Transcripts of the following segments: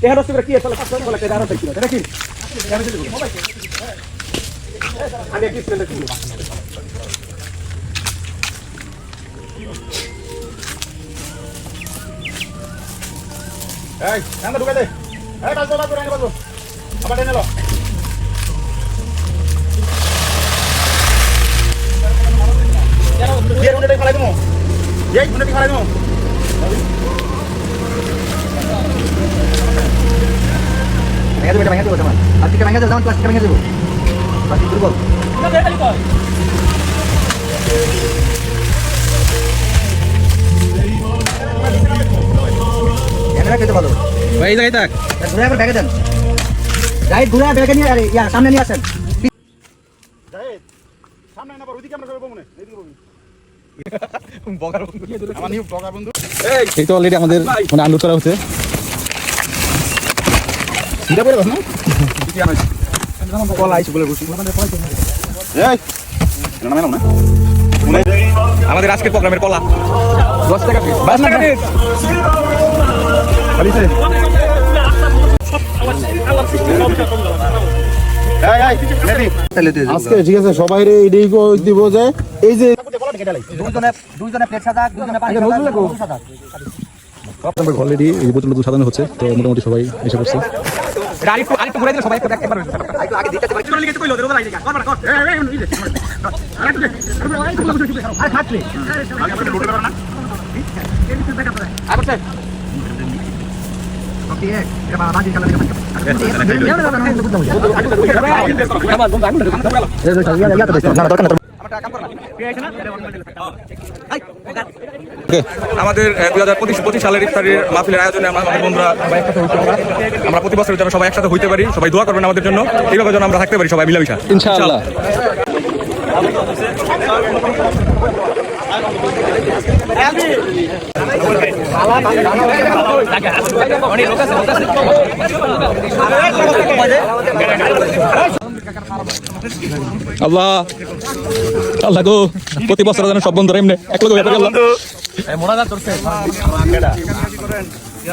তেহার রসে কি আছে পাঁচশো বলে তেহার রসে কি এটা কি আমি কি স্ট্যান্ডার্ড কি এই নাম ঢুকে দে এই বাজো বাজো রানি বাজো আবার টেনে লো দিয়ে গুন্ডে ফেলাই দিমু এই গুন্ডে ফেলাই দিমু ভেঙে দেবো এটা ভেঙে দেবো তোমার। প্লাস্টিকটা ভেঙে দেবো যেমন প্লাস্টিকটা ভেঙে দেবো। প্লাস্টিক দুর্বল ভেঙে ভালো ভাই এই জায়গায় থাক। ঘুরে একবার ব্যাগে দেন। যাই ঘুরে ব্যাগে নিয়ে আরে ইয়া সামনে নিয়ে আসেন। জাহিদ সামনে না বড় ওইদিকে আমরা মনে এদিকে বলবি বগার বন্ধু। আমার নিউ বগার বন্ধু। এই এই তো অলরেডি আমাদের মানে আনলোড করা হচ্ছে। না কি আমাদের আজকের প্রোগ্রামের কলা। দশ টাকা আজকে ঠিক আছে সবাই এটাই দিব যে এই যে প্লেট পানি এই বোতল সাজানো হচ্ছে। তো মোটামুটি সবাই এসে করছে আরেকটু আরেকটু ঘুরে দিলে সবাই একবার একবার আগে আগে দিতে পারি চলে গেছে কইলো দেবো লাগে কর কর আমাদের দুই হাজার পঁচিশ পঁচিশ সালের ইফতারের মাহফিলের আয়োজনে আমরা আমাদের বন্ধুরা সবাই একসাথে হইতে আমরা আমরা প্রতি বছর যেন সবাই একসাথে হইতে পারি। সবাই দোয়া করবেন আমাদের জন্য। এইভাবে যেন আমরা থাকতে পারি সবাই মিলামিশা। ইনশাআল্লাহ। আল্লাহ। আল্লাহ গো প্রতি বছর যেন সব বন্ধুরা এমনি এক লোক ব্যাপারে আল্লাহ।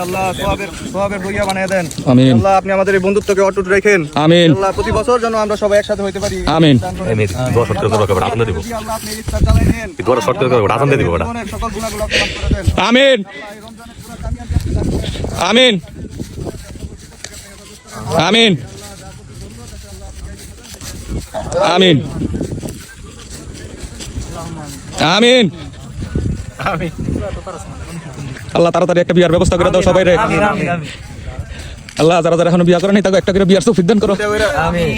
আল্লাহ সোহাবের সোহাবের ভুইয়া বানিয়ে দেন। আমিন। আল্লাহ আপনি আমাদের এই বন্ধুত্বকে অটুট রেখেন। আমিন। আল্লাহ প্রতি বছর যেন আমরা সবাই একসাথে হইতে পারি। আমিন। আল্লাহ আপনি এই ইফতার চালাই নেন। জীবনের সকল গুণাগুলো আপনি মাফ করে দেন। আমিন। আমিন। আমিন। আমিন। আমিন। আল্লাহ তাড়াতাড়ি একটা বিয়ার ব্যবস্থা করে দাও সবাই রে আল্লাহ যারা যারা এখনও বিয়া করে নি তাকে একটা করে বিয়ার সুফিদান করো। আমিন।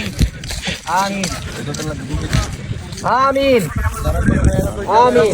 আমিন। আমিন।